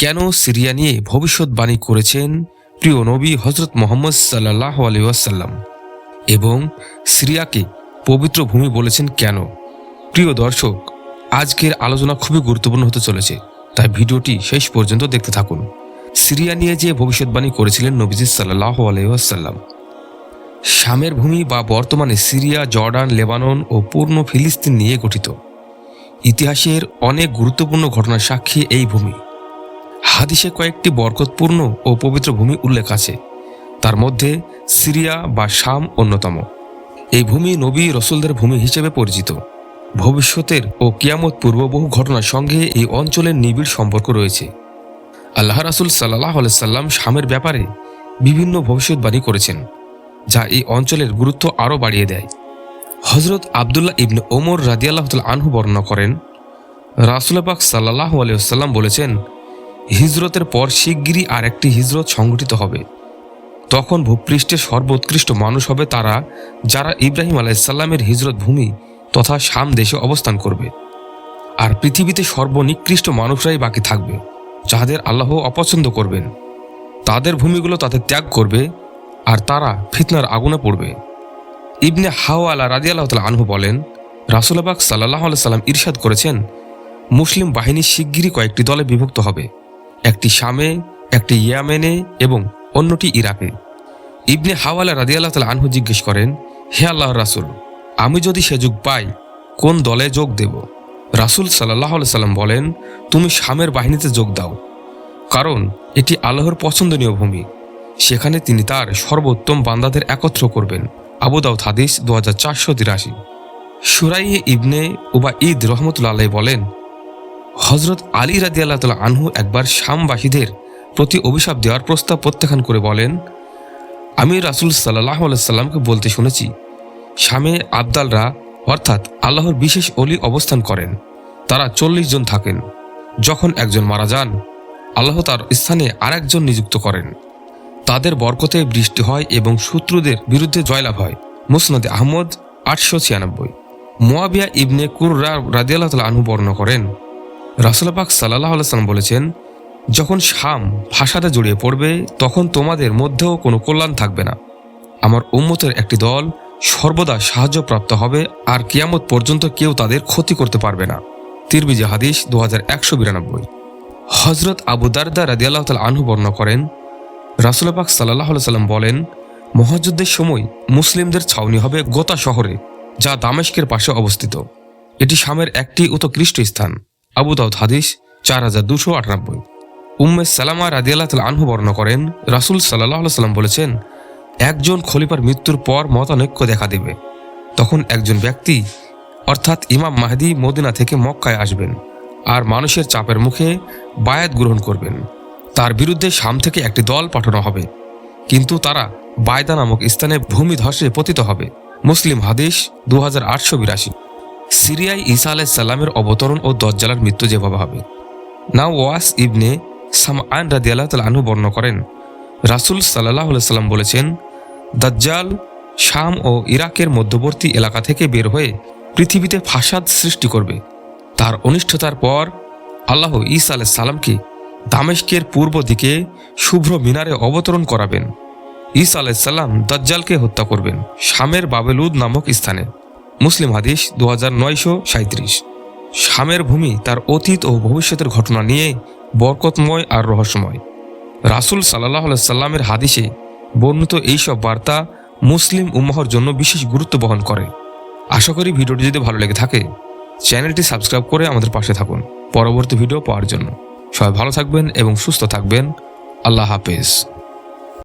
কেন সিরিয়া নিয়ে ভবিষ্যৎবাণী করেছেন প্রিয় নবী হজরত মোহাম্মদ সাল্লাহ আলিউসাল্লাম এবং সিরিয়াকে পবিত্র ভূমি বলেছেন কেন? প্রিয় দর্শক, আজকের আলোচনা খুবই গুরুত্বপূর্ণ হতে চলেছে, তাই ভিডিওটি শেষ পর্যন্ত দেখতে থাকুন। সিরিয়া নিয়ে যে ভবিষ্যৎবাণী করেছিলেন নবীজি সাল্লাহ আলহাম শামের ভূমি বা বর্তমানে সিরিয়া, জর্ডান, লেবানন ও পূর্ণ ফিলিস্তিন নিয়ে গঠিত। ইতিহাসের অনেক গুরুত্বপূর্ণ ঘটনার সাক্ষী এই ভূমি। হাদিসে কয়েকটি বরকতপূর্ণ ও পবিত্র ভূমি উল্লেখ আছে। তার মধ্যে সিরিয়া বা শাম অন্যতম। এই ভূমি নবী রসুলদের ভূমি হিসেবে পরিচিত। ভবিষ্যতের ও কিয়ামত পূর্ব বহু ঘটনার সঙ্গে এই অঞ্চলের নিবিড় সম্পর্ক রয়েছে। আল্লাহ রাসুল সাল্লাহ সাল্লাম শামের ব্যাপারে বিভিন্ন ভবিষ্যৎবাণী করেছেন, যা এই অঞ্চলের গুরুত্ব আরও বাড়িয়ে দেয়। হজরত আবদুল্লাহ ইবনে ওমর রাদিয়াল্লাহ আনহু বর্ণনা করেন রাসুলবাক সাল্লাহ আলিয়াল্লাম বলেছেন হিজরতের পর শিগগিরই আর একটি হিজরত সংগঠিত হবে। তখন ভূপৃষ্ঠের সর্বোৎকৃষ্ট মানুষ হবে তারা, যারা ইব্রাহিম আলাইসাল্লামের হিজরত ভূমি তথা শাম দেশে অবস্থান করবে। আর পৃথিবীতে সর্বনিকৃষ্ট মানুষরাই বাকি থাকবে যাদের আল্লাহ অপছন্দ করবেন। তাদের ভূমিগুলো তাদের ত্যাগ করবে, আর তারা ফিতনার আগুনে পড়বে। ইবনে হাওয়ালা রাজি আল্লাহ আনহু বলেন রাসুলাবাক সাল্লাহ সাল্লাম ইরশাদ করেছেন, মুসলিম বাহিনী শিগগিরই কয়েকটি দলে বিভক্ত হবে। একটি শামে, একটি ইয়ামেনে এবং অন্যটি ইরাকে। ইবনে হাওয়ালা রাজি আল্লাহ তালা আনহু জিজ্ঞেস করেন, হে আল্লাহ রাসুল, আমি যদি সে যুগ পাই, কোন দলে যোগ দেব? রাসুল সাল্লাহ সাল্লাম বলেন, তুমি শামের বাহিনীতে যোগ দাও, কারণ এটি আল্লাহর পছন্দনীয় ভূমি। সেখানে তিনি তার সর্বোত্তম বান্দাদের একত্র করবেন। আবু দাউদ হাদিস দু হাজার চারশো তিরাশি। সুরাই ইবনে উবা ঈদ রহমতুল্লা বলেন হজরত আলী রাদি আল্লাহ তালা আনহু একবার শামবাসীদের প্রতি অভিশাপ দেওয়ার প্রস্তাব প্রত্যাখ্যান করে বলেন, আমি রাসুল সাল্লাহ সাল্লামকে বলতে শুনেছি, শামে আবদালরা অর্থাৎ আল্লাহর বিশেষ অলি অবস্থান করেন। তারা চল্লিশ জন থাকেন। যখন একজন মারা যান, আল্লাহ তার স্থানে আরেকজন নিযুক্ত করেন। তাদের বরকতে বৃষ্টি হয় এবং শত্রুদের বিরুদ্ধে জয়লাভ হয়। মুসনাদে আহমদ আটশো ছিয়ানব্বই। মোয়াবিয়া ইবনে কুররা তালা আনহু বর্ণনা করেন রাসুলাপাক সাল্লাহ সাল্লাম বলেছেন, যখন শাম ফাসাদে জড়িয়ে পড়বে, তখন তোমাদের মধ্যেও কোনো কল্যাণ থাকবে না। আমার উম্মতের একটি দল সর্বদা সাহায্যপ্রাপ্ত হবে, আর কিয়ামত পর্যন্ত কেউ তাদের ক্ষতি করতে পারবে না। তিরবিজি হাদিস দু হাজার একশো বিরানব্বই। হজরত আবু দারদা রাদিয়াল্লাহ তাল আনহু বর্ণনা করেন রাসুলাপাক সাল্লাহ সাল্লাম বলেন, মহাযুদ্ধের সময় মুসলিমদের ছাউনি হবে গোতা শহরে, যা দামেস্কের পাশে অবস্থিত। এটি শামের একটি উৎকৃষ্ট স্থান। আবু দাউদ হাদিস চার হাজার দুশো আটানব্বই। উম্মে সালামা রাদিয়াল্লাহ তাল আনহু বর্ণনা করেন, রাসুল সাল্লাহ সাল্লাম বলেছেন, একজন খলিফার মৃত্যুর পর মতানৈক্য দেখা দেবে। তখন একজন ব্যক্তি, অর্থাৎ ইমাম মাহদি মদিনা থেকে মক্কায় আসবেন আর মানুষের চাপের মুখে বায়াত গ্রহণ করবেন। তার বিরুদ্ধে শাম থেকে একটি দল পাঠানো হবে। কিন্তু তারা বায়দা নামক স্থানে ভূমি ধসে পতিত হবে। মুসলিম হাদিস দু হাজার আটশো বিরাশি। সিরিয়ায় ঈসা আলাইসাল্লামের অবতরণ ও দজ্জালার মৃত্যু যেভাবে হবে। নাও ওয়াস ইবনে সাম আন তাল আনহু বর্ণনা করেন। রাসুল সাল্লাহ সাল্লাম বলেছেন, দাজ্জাল শাম ও ইরাকের মধ্যবর্তী এলাকা থেকে বের হয়ে পৃথিবীতে ফাসাদ সৃষ্টি করবে। তার অনিষ্ঠতার পর আল্লাহ ঈসা আলাহ সালামকে দামেশকের পূর্ব দিকে শুভ্র মিনারে অবতরণ করাবেন। ঈসা আলাইসাল্লাম দাজ্জালকে হত্যা করবেন। শামের বাবেলুদ নামক স্থানে। মুসলিম হাদিস দু হাজার নয়শো সাঁত্রিশ শামের ভূমি তার অতীত ও ভবিষ্যতের ঘটনা নিয়ে বরকতময় আর রহস্যময়। রাসুল সাল্লাহ সাল্লামের হাদিসে বর্ণিত এইসব বার্তা মুসলিম উম্মাহর জন্য বিশেষ গুরুত্ব বহন করে। আশা করি ভিডিওটি যদি ভালো লেগে থাকে, চ্যানেলটি সাবস্ক্রাইব করে আমাদের পাশে থাকুন। পরবর্তী ভিডিও পাওয়ার জন্য। সবাই ভালো থাকবেন এবং সুস্থ থাকবেন। আল্লাহ হাফেজ।